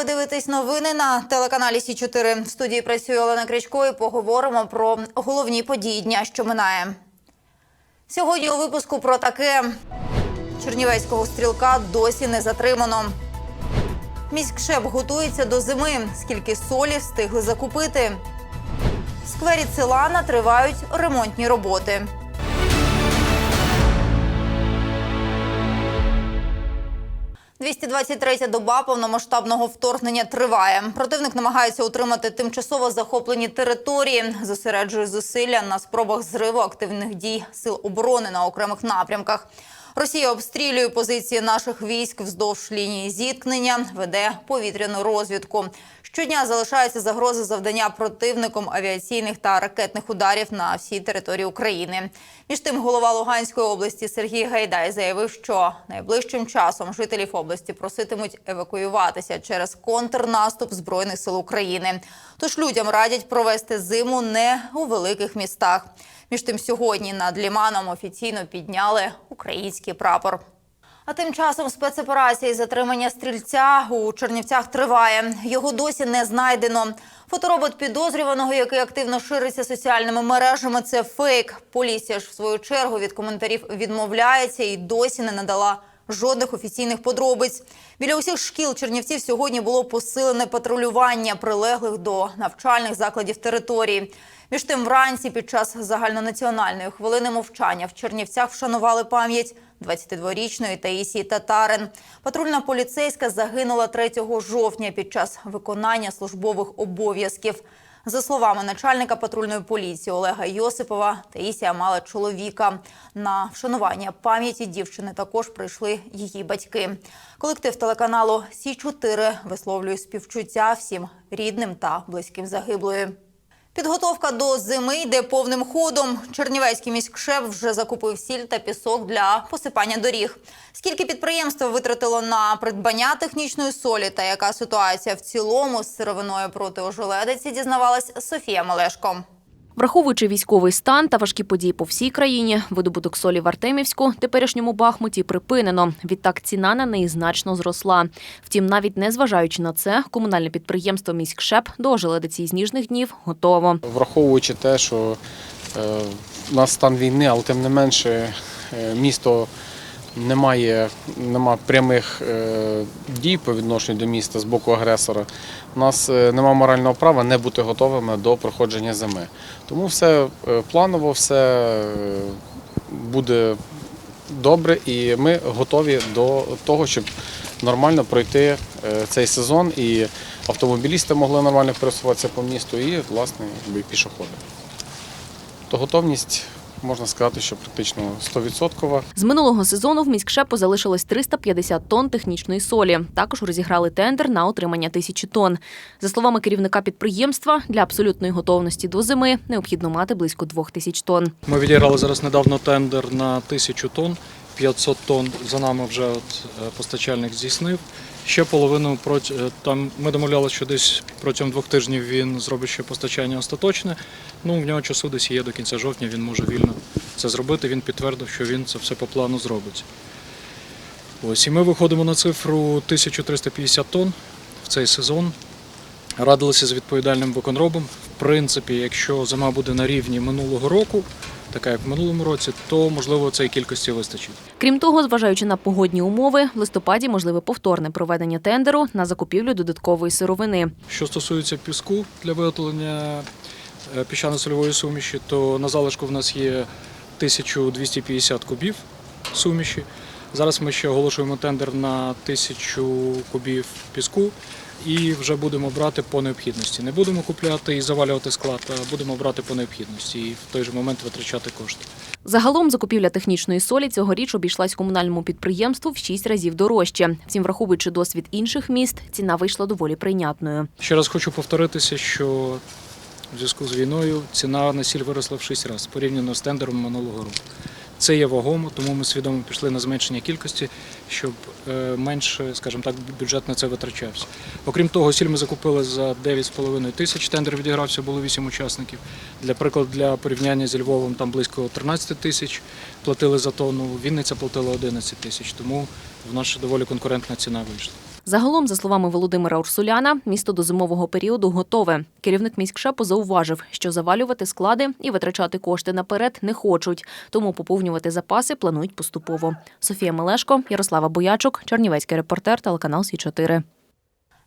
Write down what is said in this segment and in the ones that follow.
ви дивитесь новини на телеканалі Сі 4 В студії працює Олена Крячко і поговоримо про головні події дня, що минає. Сьогодні у випуску про таке Чернівецького стрілка досі не затримано. Міськшеп готується до зими. Скільки солі встигли закупити? В сквері Целана тривають ремонтні роботи. – 223-я доба повномасштабного вторгнення триває. Противник намагається утримати тимчасово захоплені території, зосереджує зусилля на спробах зриву активних дій сил оборони на окремих напрямках. Росія обстрілює позиції наших військ вздовж лінії зіткнення, веде повітряну розвідку. Щодня залишається загроза завдання противником авіаційних та ракетних ударів на всій території України. Між тим, голова Луганської області Сергій Гайдай заявив, що найближчим часом жителів області проситимуть евакуюватися через контрнаступ збройних сил України. Тож людям радять провести зиму не у великих містах. Між тим, сьогодні над ліманом офіційно підняли український прапор. А тим часом спецоперація із затримання стрільця у Чернівцях триває. Його досі не знайдено. Фоторобот підозрюваного, який активно шириться соціальними мережами, це фейк. Поліція ж в свою чергу від коментарів відмовляється і досі не надала жодних офіційних подробиць. Біля усіх шкіл Чернівців сьогодні було посилене патрулювання прилеглих до навчальних закладів території. Між тим, вранці під час загальнонаціональної хвилини мовчання в Чернівцях вшанували пам'ять 22-річної Таїсії Татарин. Патрульна поліцейська загинула 3 жовтня під час виконання службових обов'язків. За словами начальника патрульної поліції Олега Йосипова, Таїсія мала чоловіка. На вшанування пам'яті дівчини також прийшли її батьки. Колектив телеканалу Сі 4 висловлює співчуття всім рідним та близьким загиблої. Підготовка до зими йде повним ходом. Чернівецький міськшеф вже закупив сіль та пісок для посипання доріг. Скільки підприємство витратило на придбання технічної солі та яка ситуація в цілому з сировиною проти ожеледиці, дізнавалась Софія Малешко. Враховуючи військовий стан та важкі події по всій країні, видобуток солі в Артемівську, теперішньому Бахмуті, припинено. Відтак ціна на неї значно зросла. Втім, навіть не зважаючи на це, комунальне підприємство «Міськшеп» до ожеледиці з ніжних днів готово. Враховуючи те, що е, у нас стан війни, але тим не менше е, місто не має нема прямих е, дій по відношенню до міста з боку агресора. У нас е, нема морального права не бути готовими до проходження зими. Тому все е, планово, все е, буде добре, і ми готові до того, щоб нормально пройти е, цей сезон і автомобілісти могли нормально пересуватися по місту, і власне пішоходи. То готовність можна сказати, що практично 100%. З минулого сезону в міськшепу залишилось 350 тонн технічної солі. Також розіграли тендер на отримання тисячі тонн. За словами керівника підприємства, для абсолютної готовності до зими необхідно мати близько двох тисяч тонн. Ми відіграли зараз недавно тендер на тисячу тонн, 500 тонн за нами вже от е, постачальник здійснив. Ще половину е, там ми домовлялися, що десь протягом двох тижнів він зробить ще постачання остаточне. Ну в нього часу десь є до кінця жовтня. Він може вільно це зробити. Він підтвердив, що він це все по плану зробить. Ось і ми виходимо на цифру 1350 тонн в цей сезон. Радилися з відповідальним виконробом. В принципі, якщо зима буде на рівні минулого року, така як в минулому році, то можливо цієї кількості вистачить. Крім того, зважаючи на погодні умови, в листопаді можливе повторне проведення тендеру на закупівлю додаткової сировини. Що стосується піску для виготовлення е, піщано-сольової суміші, то на залишку в нас є 1250 кубів суміші. Зараз ми ще оголошуємо тендер на 1000 кубів піску і вже будемо брати по необхідності. Не будемо купляти і завалювати склад, а будемо брати по необхідності і в той же момент витрачати кошти. Загалом закупівля технічної солі цьогоріч обійшлась комунальному підприємству в 6 разів дорожче. Втім, враховуючи досвід інших міст, ціна вийшла доволі прийнятною. Ще раз хочу повторитися, що в зв'язку з війною ціна на сіль виросла в 6 разів порівняно з тендером минулого року. Це є вагомо, тому ми свідомо пішли на зменшення кількості, щоб е, менше, скажімо так, бюджет на це витрачався. Окрім того, сіль ми закупили за 9,5 тисяч. Тендер відігрався, було 8 учасників. Для прикладу, для порівняння зі Львовом там близько 13 тисяч платили за тонну. Вінниця платила 11 тисяч. Тому в нас доволі конкурентна ціна вийшла. Загалом, за словами Володимира Урсуляна, місто до зимового періоду готове. Керівник міськшепу зауважив, що завалювати склади і витрачати кошти наперед не хочуть, тому поповнювати запаси планують поступово. Софія Мелешко, Ярослава Боячук, Чернівецький репортер, телеканал Сі 4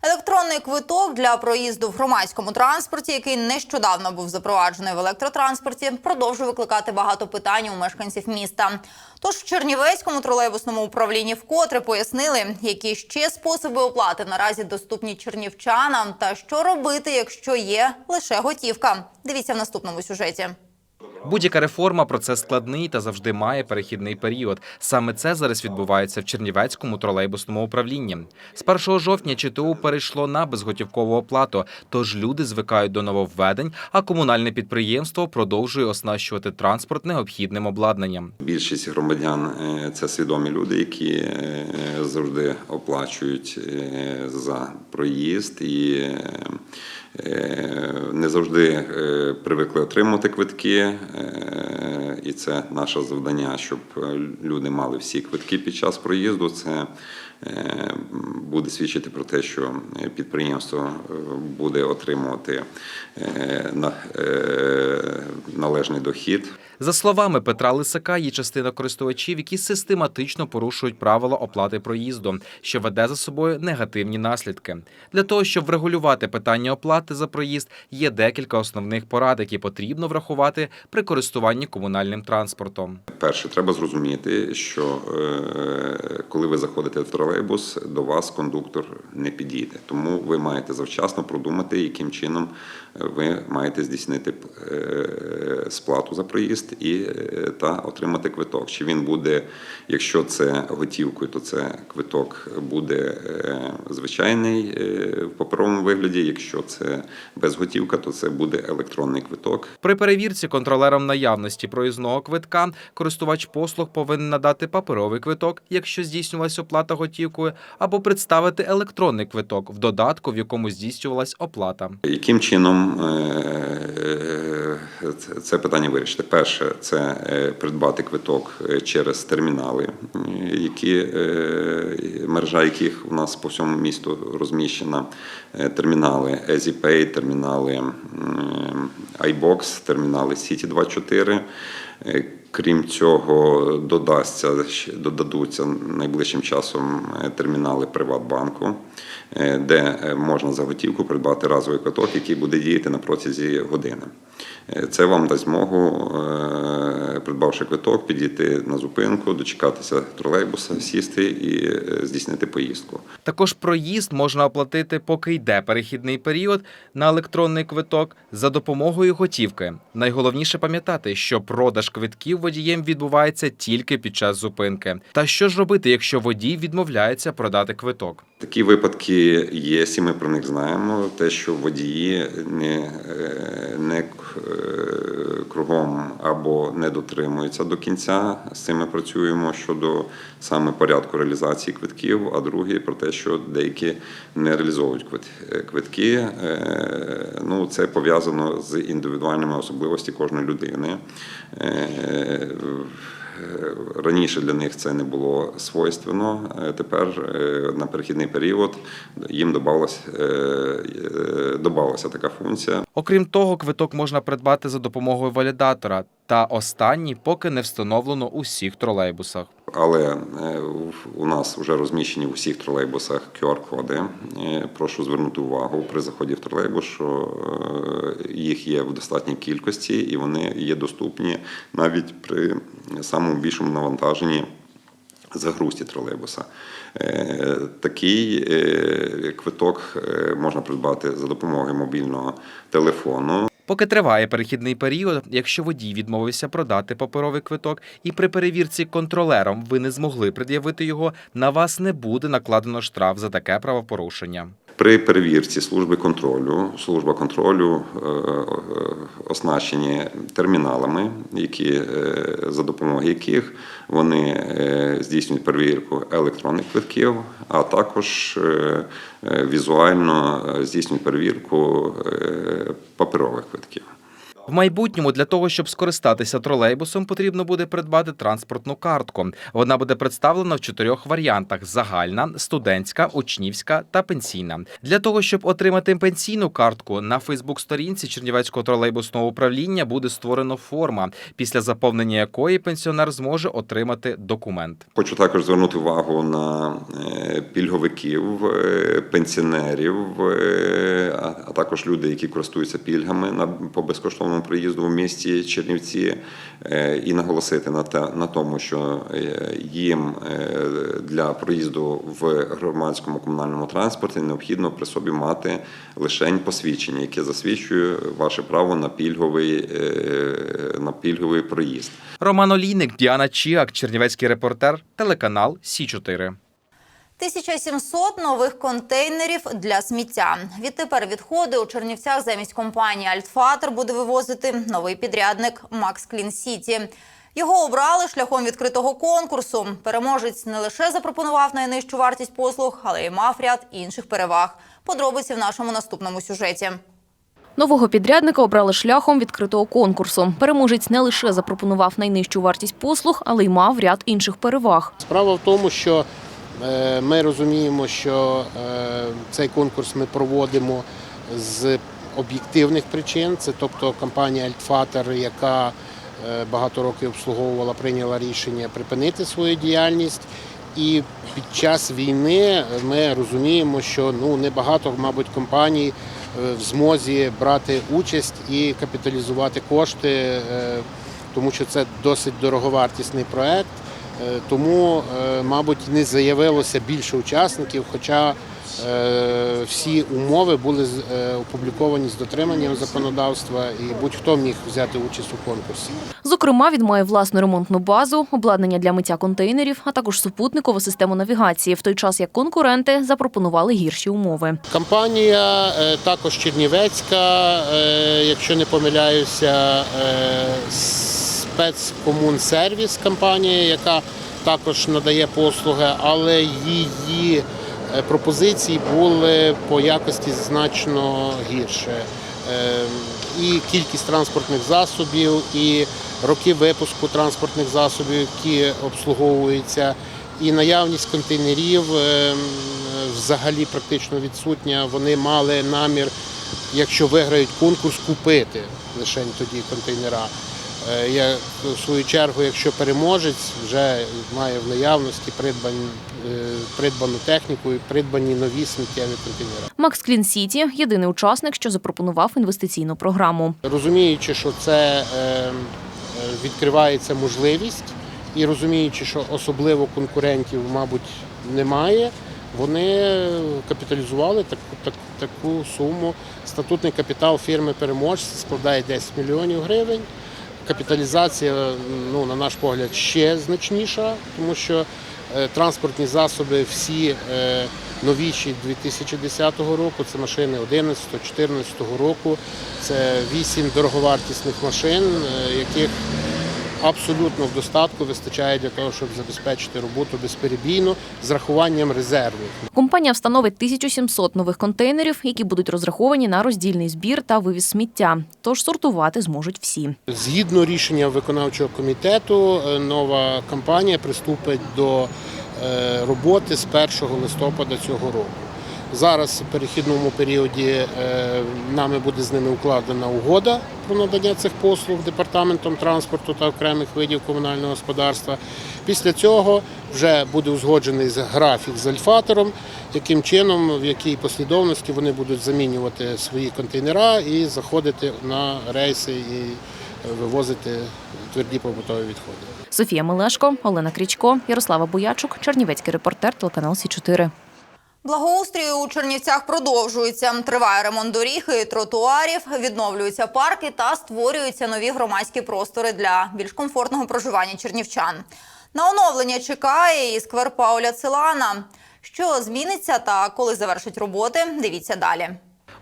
Електронний квиток для проїзду в громадському транспорті, який нещодавно був запроваджений в електротранспорті, продовжує викликати багато питань у мешканців міста. Тож в Чернівецькому тролейбусному управлінні вкотре пояснили, які ще способи оплати наразі доступні чернівчанам, та що робити, якщо є лише готівка. Дивіться в наступному сюжеті. Будь-яка реформа процес складний та завжди має перехідний період. Саме це зараз відбувається в Чернівецькому тролейбусному управлінні. З 1 жовтня ЧТУ перейшло на безготівкову оплату, тож люди звикають до нововведень, а комунальне підприємство продовжує оснащувати транспорт необхідним обладнанням. Більшість громадян е, це свідомі люди, які е, завжди оплачують е, за проїзд і не завжди е, привикли отримувати квитки. е, І це наше завдання, щоб е, люди мали всі квитки під час проїзду. Це е, буде свідчити про те, що підприємство е, буде отримувати е, на- е, належний дохід. За словами Петра Лисака, є частина користувачів, які систематично порушують правила оплати проїзду, що веде за собою негативні наслідки. Для того щоб врегулювати питання оплати за проїзд, є декілька основних порад, які потрібно врахувати при користуванні комунальним транспортом. Перше, треба зрозуміти, що е, коли ви заходите в тролейбус, до вас кондуктор не підійде. Тому ви маєте завчасно продумати, яким чином ви маєте здійснити е, сплату за проїзд і е, та отримати квиток. Чи він буде, якщо це готівкою, то це квиток буде е, звичайний в паперовому вигляді. Якщо це безготівка, то це буде електронний квиток. При перевірці контролером наявності проїзного квитка користувач послуг повинен надати паперовий квиток, якщо здійснювалась оплата готівкою, або представити електронний квиток в додатку, в якому здійснювалась оплата. Яким чином е, це- питання вирішити? Перше, це е, придбати квиток е, через термінали, які мережа яких у нас по всьому місту розміщена. Термінали EasyPay, термінали iBox, термінали City 24 Е, Крім цього, додасться додадуться найближчим часом термінали Приватбанку, де е, можна за готівку придбати разовий каток, який буде діяти на протязі години. Е, Це вам дасть змогу, е, придбавши квиток, підійти на зупинку, дочекатися тролейбуса, сісти і е, здійснити поїздку. Також проїзд можна оплатити, поки йде перехідний період на електронний квиток за допомогою готівки. Найголовніше пам'ятати, що продаж квитків водієм відбувається тільки під час зупинки. Та що ж робити, якщо водій відмовляється продати квиток? Такі випадки є, і ми про них знаємо. Те, що водії не, е, не е, кругом або не дотримуються до кінця. З цим ми працюємо щодо саме порядку реалізації квитків. А друге про те, що деякі не реалізовують е, квитки. Е, Ну, це пов'язано з індивідуальними особливостями кожної людини. Е, Раніше для них це не було свойственно. Е, Тепер е, на перехідний період їм додалася така функція. Окрім того, квиток можна придбати за допомогою валідатора, та останній поки не встановлено у всіх тролейбусах. Але е, у нас вже розміщені в усіх тролейбусах QR-коди. Е, Прошу звернути увагу при заході в тролейбус, що е, їх є в достатній кількості і вони є доступні навіть при самому більшому навантаженні загрузці тролейбуса. Такий квиток можна придбати за допомогою мобільного телефону. Поки триває перехідний період, якщо водій відмовився продати паперовий квиток і при перевірці контролером ви не змогли пред'явити його, на вас не буде накладено штраф за таке правопорушення. При перевірці служби контролю, служба контролю е, е, оснащені терміналами, які, е, за допомогою яких вони здійснюють перевірку електронних квитків, а також візуально здійснюють перевірку паперових квитків. В майбутньому для того, щоб скористатися тролейбусом, потрібно буде придбати транспортну картку. Вона буде представлена в чотирьох варіантах: загальна, студентська, учнівська та пенсійна. Для того, щоб отримати пенсійну картку, на Фейсбук-сторінці Чернівецького тролейбусного управління буде створено форма, після заповнення якої пенсіонер зможе отримати документ. Хочу також звернути увагу на е, пільговиків, е, пенсіонерів, е, а а також люди, які користуються пільгами на по безкоштовному приїзду в місті Чернівці, е, і наголосити на те на тому, що е, їм е, для проїзду в громадському комунальному транспорті необхідно при собі мати лишень посвідчення, яке засвідчує ваше право на пільговий на пільговий проїзд. Роман Олійник, Діана Чіак, Чернівецький репортер, телеканал Сі 4 1700 нових контейнерів для сміття. Відтепер відходи у Чернівцях замість компанії Альтфатер буде вивозити новий підрядник Макс Клін Сіті. Його обрали шляхом відкритого конкурсу. Переможець не лише запропонував найнижчу вартість послуг, але й мав ряд інших переваг. Подробиці в нашому наступному сюжеті. Нового підрядника обрали шляхом відкритого конкурсу. Переможець не лише запропонував найнижчу вартість послуг, але й мав ряд інших переваг. Справа в тому, що ми розуміємо, що е, цей конкурс ми проводимо з об'єктивних причин. Це тобто компанія Альтфатер, яка е, багато років обслуговувала, прийняла рішення припинити свою діяльність. І під час війни ми розуміємо, що ну небагато, мабуть, компаній е, в змозі брати участь і капіталізувати кошти, е, тому що це досить дороговартісний проект. Е, Тому, е, мабуть, не заявилося більше учасників, хоча е, всі умови були опубліковані з дотриманням законодавства, і будь-хто міг взяти участь у конкурсі. Зокрема, він має власну ремонтну базу, обладнання для миття контейнерів, а також супутникову систему навігації, в той час як конкуренти запропонували гірші умови. Компанія також Чернівецька, якщо не помиляюся, спецкомунсервіс компанія, яка також надає послуги, але її е, пропозиції були по якості значно гірше. Е, І кількість транспортних засобів, і роки випуску транспортних засобів, які обслуговуються, і наявність контейнерів е, взагалі практично відсутня. Вони мали намір, якщо виграють конкурс, купити лише тоді контейнера. Е, Я в свою чергу, якщо переможець вже має в наявності придбані, е, придбану техніку і придбані нові сміттєві контейнери. Макс Клін Сіті єдиний учасник, що запропонував інвестиційну програму. Розуміючи, що це е, відкривається можливість, і розуміючи, що особливо конкурентів, мабуть, немає, вони капіталізували таку, так, таку суму. Статутний капітал фірми переможця складає 10 мільйонів гривень. Капіталізація, ну, на наш погляд, ще значніша, тому що е, транспортні засоби всі е, новіші 2010 року, це машини 11-14 року, це 8 дороговартісних машин, е, яких абсолютно в достатку вистачає для того, щоб забезпечити роботу безперебійно з рахуванням резервів. Компанія встановить 1700 нових контейнерів, які будуть розраховані на роздільний збір та вивіз сміття. Тож сортувати зможуть всі. Згідно рішення виконавчого комітету, е, нова компанія приступить до е, роботи з 1 листопада цього року. Зараз в перехідному періоді е, нами буде з ними укладена угода про надання цих послуг департаментом транспорту та окремих видів комунального господарства. Після цього вже буде узгоджений графік з альфатором, яким чином, в якій послідовності вони будуть замінювати свої контейнера і заходити на рейси і е, вивозити тверді побутові відходи. Софія Мелешко, Олена Крічко, Ярослава Боячук, Чернівецький репортер, телеканал Сі 4 Благоустрій у Чернівцях продовжується. Триває ремонт доріг і тротуарів, відновлюються парки та створюються нові громадські простори для більш комфортного проживання чернівчан. На оновлення чекає і сквер Пауля Целана. Що зміниться та коли завершить роботи, дивіться далі.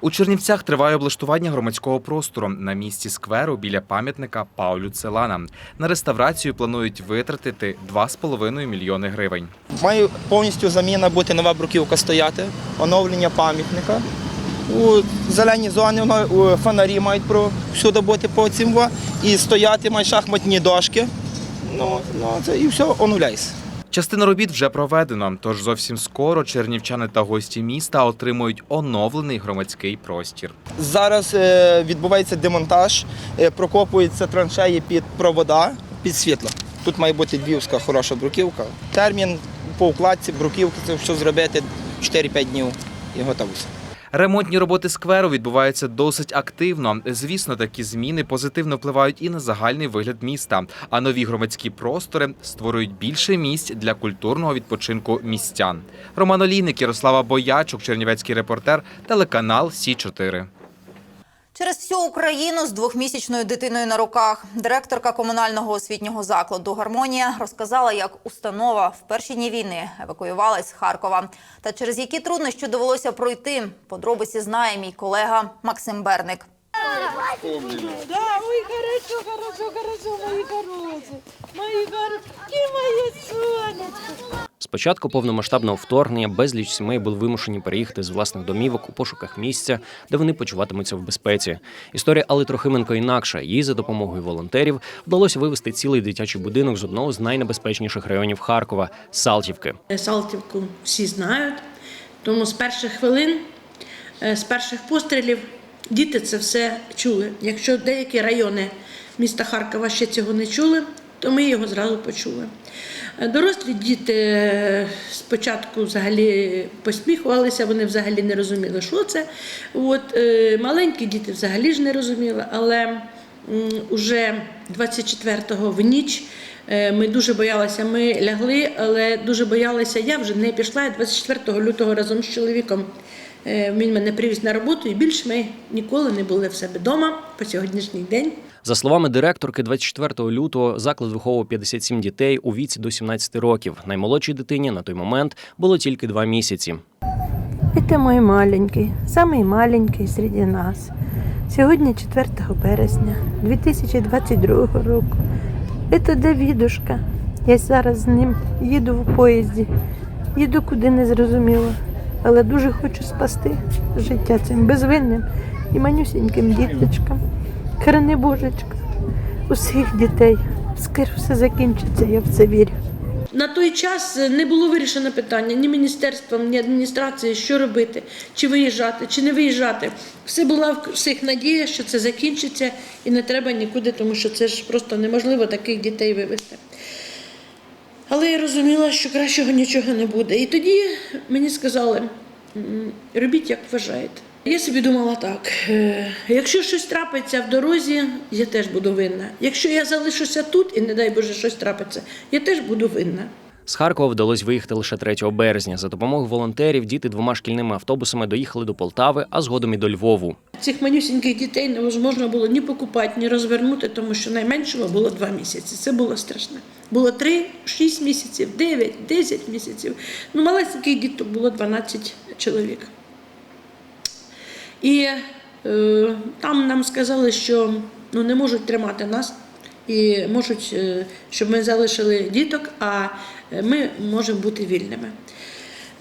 У Чернівцях триває облаштування громадського простору на місці скверу біля пам'ятника Паулю Целана. На реставрацію планують витратити 2,5 мільйони гривень. Має повністю заміна бути нова бруківка стояти, оновлення пам'ятника у зелені зони, воно, у фонарі мають про всюди бути по цим і стояти мають шахматні дошки. Ну, ну це і все оновляється. Частина робіт вже проведено, тож зовсім скоро чернівчани та гості міста отримують оновлений громадський простір. Зараз е, відбувається демонтаж, е, прокопуються траншеї під провода, під світло. Тут має бути львівська хороша бруківка. Термін по укладці бруківки це все зробити 4-5 днів і готово. Ремонтні роботи скверу відбуваються досить активно. Звісно, такі зміни позитивно впливають і на загальний вигляд міста. А нові громадські простори створюють більше місць для культурного відпочинку містян. Роман Олійник, Ярослава Боячук, Чернівецький репортер, телеканал Сі 4 Через всю Україну з двохмісячною дитиною на руках директорка комунального освітнього закладу Гармонія розказала, як установа в перші дні війни евакуювалась з Харкова. Та через які труднощі довелося пройти. Подробиці знає мій колега Максим Берник. Да, ой, хорошо, хорошо, хорошо, мои хорошие. Мои хорошие, мои сонечки. З початку повномасштабного вторгнення безліч сімей були вимушені переїхати з власних домівок у пошуках місця, де вони почуватимуться в безпеці. Історія Алли Трохименко інакша. Їй за допомогою волонтерів вдалося вивезти цілий дитячий будинок з одного з найнебезпечніших районів Харкова Салтівки. Салтівку всі знають, тому з перших хвилин, е, з перших пострілів діти це все чули. Якщо деякі райони міста Харкова ще цього не чули, то ми його зразу почули. Е, Дорослі діти е, спочатку взагалі посміхувалися, вони взагалі не розуміли, що це. От, е, маленькі діти взагалі ж не розуміли, але м, уже 24-го в ніч ми дуже боялися. Ми лягли, але дуже боялися. Я вже не пішла. Я 24 лютого разом з чоловіком. Е, Він мене привіз на роботу, і більше ми ніколи не були в себе вдома по сьогоднішній день. За словами директорки, 24 лютого заклад виховував 57 дітей у віці до 17 років. Наймолодшій дитині на той момент було тільки два місяці. Это мой маленький, самый маленький среди нас. Сьогодні 4 березня 2022 року. Це Давідушка. Я зараз з ним їду в поїзді. Їду куди не зрозуміло. Але дуже хочу спасти життя цим безвинним і манюсіньким діточкам. Храни Божечка, усіх дітей. Скоро все закінчиться, я в це вірю. На той час не було вирішено питання ні міністерством, ні адміністрацією, що робити, чи виїжджати, чи не виїжджати. Все була в всіх надія, що це закінчиться і не треба нікуди, тому що це ж просто неможливо таких дітей вивезти. Але я розуміла, що кращого нічого не буде. І тоді мені сказали, робіть, як вважаєте. Я собі думала так: е, якщо щось трапиться в дорозі, я теж буду винна. Якщо я залишуся тут і, не дай Боже, щось трапиться, я теж буду винна. З Харкова вдалося виїхати лише 3 березня. За допомогою волонтерів діти двома шкільними автобусами доїхали до Полтави, а згодом і до Львову. Цих манюсіньких дітей невозможно було ні покупати, ні розвернути, тому що найменшого було два місяці. Це було страшно. Було три, шість місяців, дев'ять, десять місяців. Ну, малесеньких діток було 12 чоловік. І е, там нам сказали, що ну, не можуть тримати нас і можуть, е, щоб ми залишили діток, а е, ми можемо бути вільними.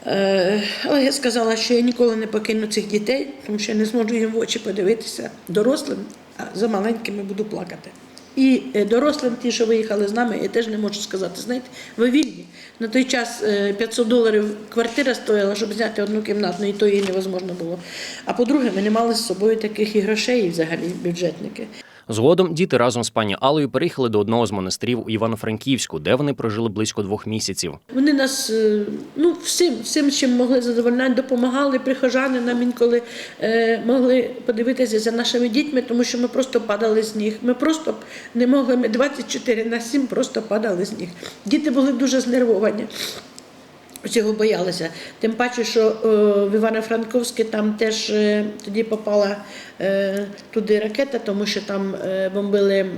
Е, Але я сказала, що я ніколи не покину цих дітей, тому що я не зможу їм в очі подивитися дорослим, а за маленькими буду плакати. І дорослим, ті, що виїхали з нами, я теж не можу сказати, знаєте, ви вільні. На той час е, 500 доларів квартира стоїла, щоб зняти одну кімнатну, і то її невозможно було. А по-друге, ми не мали з собою таких і грошей, і взагалі бюджетники. Згодом діти разом з пані Алою переїхали до одного з монастирів у Івано-Франківську, де вони прожили близько двох місяців. Вони нас е, ну, всім, всім, чим могли задовольняти, допомагали. Прихожани нам інколи е, могли подивитися за нашими дітьми, тому що ми просто падали з ніг. Ми просто не могли, ми 24 на 7 просто падали з ніг. Діти були дуже знервовані. Цього боялися. Тим паче, що е, в Івано-Франковське там теж е, тоді попала е, туди ракета, тому що там бомбили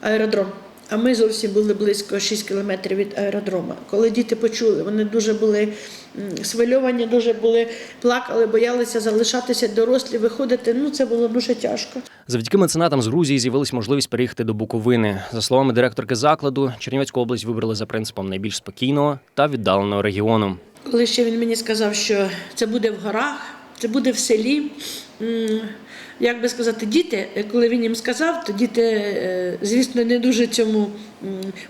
аеродром. А ми зовсім були близько 6 кілометрів від аеродрома. Коли діти почули, вони дуже були свильовані, дуже були плакали, боялися залишатися дорослі, виходити. Ну це було дуже тяжко. Завдяки меценатам з Грузії з'явилась можливість переїхати до Буковини. За словами директорки закладу, Чернівецьку область вибрали за принципом найбільш спокійного та віддаленого регіону. Коли ще він мені сказав, що це буде в горах, це буде в селі. Як би сказати, діти, коли він їм сказав, то діти, е, звісно, не дуже цьому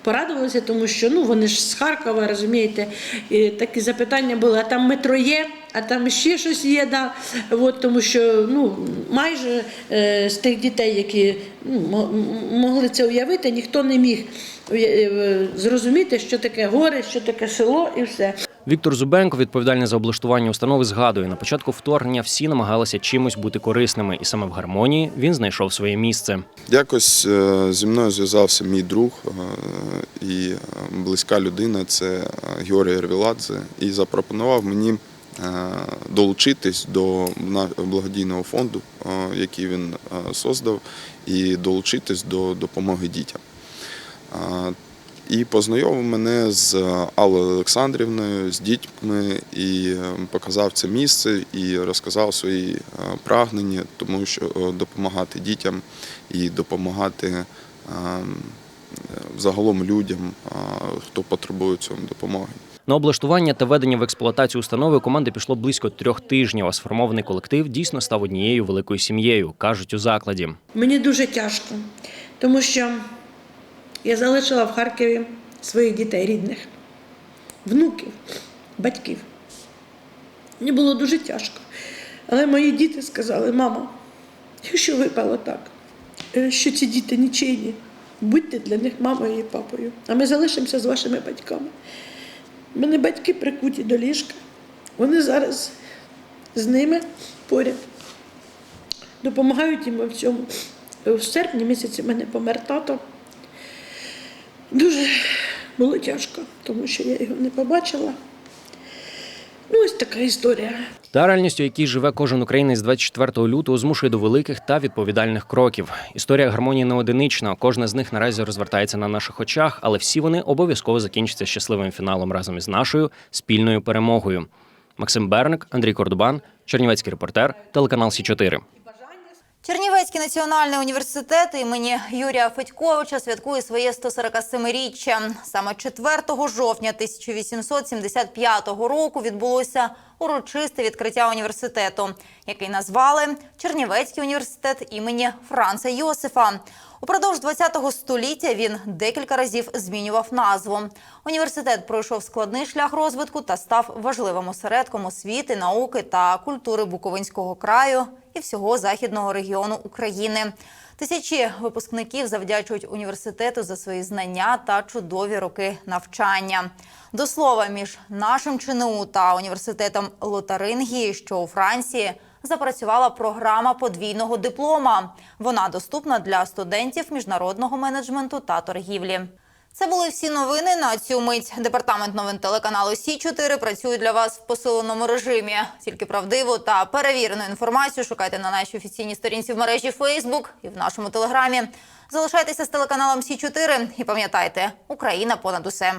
порадувалися, тому що ну, вони ж з Харкова, розумієте, і такі запитання були, а там метро є, а там ще щось є. Да? От, тому що ну, майже е, з тих дітей, які ну, могли це уявити, ніхто не міг е, зрозуміти, що таке горе, що таке село і все. Віктор Зубенко, відповідальний за облаштування установи, згадує, на початку вторгнення всі намагалися чимось бути корисними, і саме в гармонії він знайшов своє місце. Якось е, зі мною зв'язався мій друг е, і е, близька людина, це Георгій Ервіладзе, і запропонував мені долучитись до благодійного фонду, який він создав, і долучитись до допомоги дітям. Е, І познайомив мене з Аллою Олександрівною, з дітьми, і е, показав це місце, і розказав свої е, прагнення, тому що е, допомагати дітям і допомагати е, загалом людям, е, хто потребує цього допомоги. На облаштування та введення в експлуатацію установи команди пішло близько трьох тижнів. А сформований колектив дійсно став однією великою сім'єю, кажуть у закладі. Мені дуже тяжко, тому що я залишила в Харкові своїх дітей рідних, внуків, батьків. Мені було дуже тяжко. Але мої діти сказали, мама, якщо випало так, е, що ці діти нічийні, будьте для них мамою і папою, а ми залишимося з вашими батьками. У мене батьки прикуті до ліжка. Вони зараз з ними поряд допомагають їм в цьому. В серпні місяці в мене помер тато. Дуже було тяжко, тому що я його не побачила. Ну, ось така історія. Та реальність, у якій живе кожен українець з 24 лютого, змушує до великих та відповідальних кроків. Історія гармонії не одинична. Кожна з них наразі розвертається на наших очах, але всі вони обов'язково закінчаться щасливим фіналом разом із нашою спільною перемогою. Максим Берник, Андрій Кордубан, Чернівецький репортер, телеканал Сі 4 Чернівецький національний університет імені Юрія Федьковича святкує своє 147-річчя. Саме 4 жовтня 1875 року відбулося урочисте відкриття університету, який назвали Чернівецький університет імені Франца Йосифа. Упродовж ХХ століття він декілька разів змінював назву. Університет пройшов складний шлях розвитку та став важливим осередком освіти, науки та культури Буковинського краю і всього західного регіону України. Тисячі випускників завдячують університету за свої знання та чудові роки навчання. До слова, між нашим ЧНУ та університетом Лотарингії, що у Франції, запрацювала програма подвійного диплома. Вона доступна для студентів міжнародного менеджменту та торгівлі. Це були всі новини на цю мить. Департамент новин телеканалу Сі 4 працює для вас в посиленому режимі. Тільки правдиву та перевірену інформацію шукайте на нашій офіційній сторінці в мережі Facebook і в нашому телеграмі. Залишайтеся з телеканалом Сі 4 і пам'ятайте, Україна понад усе.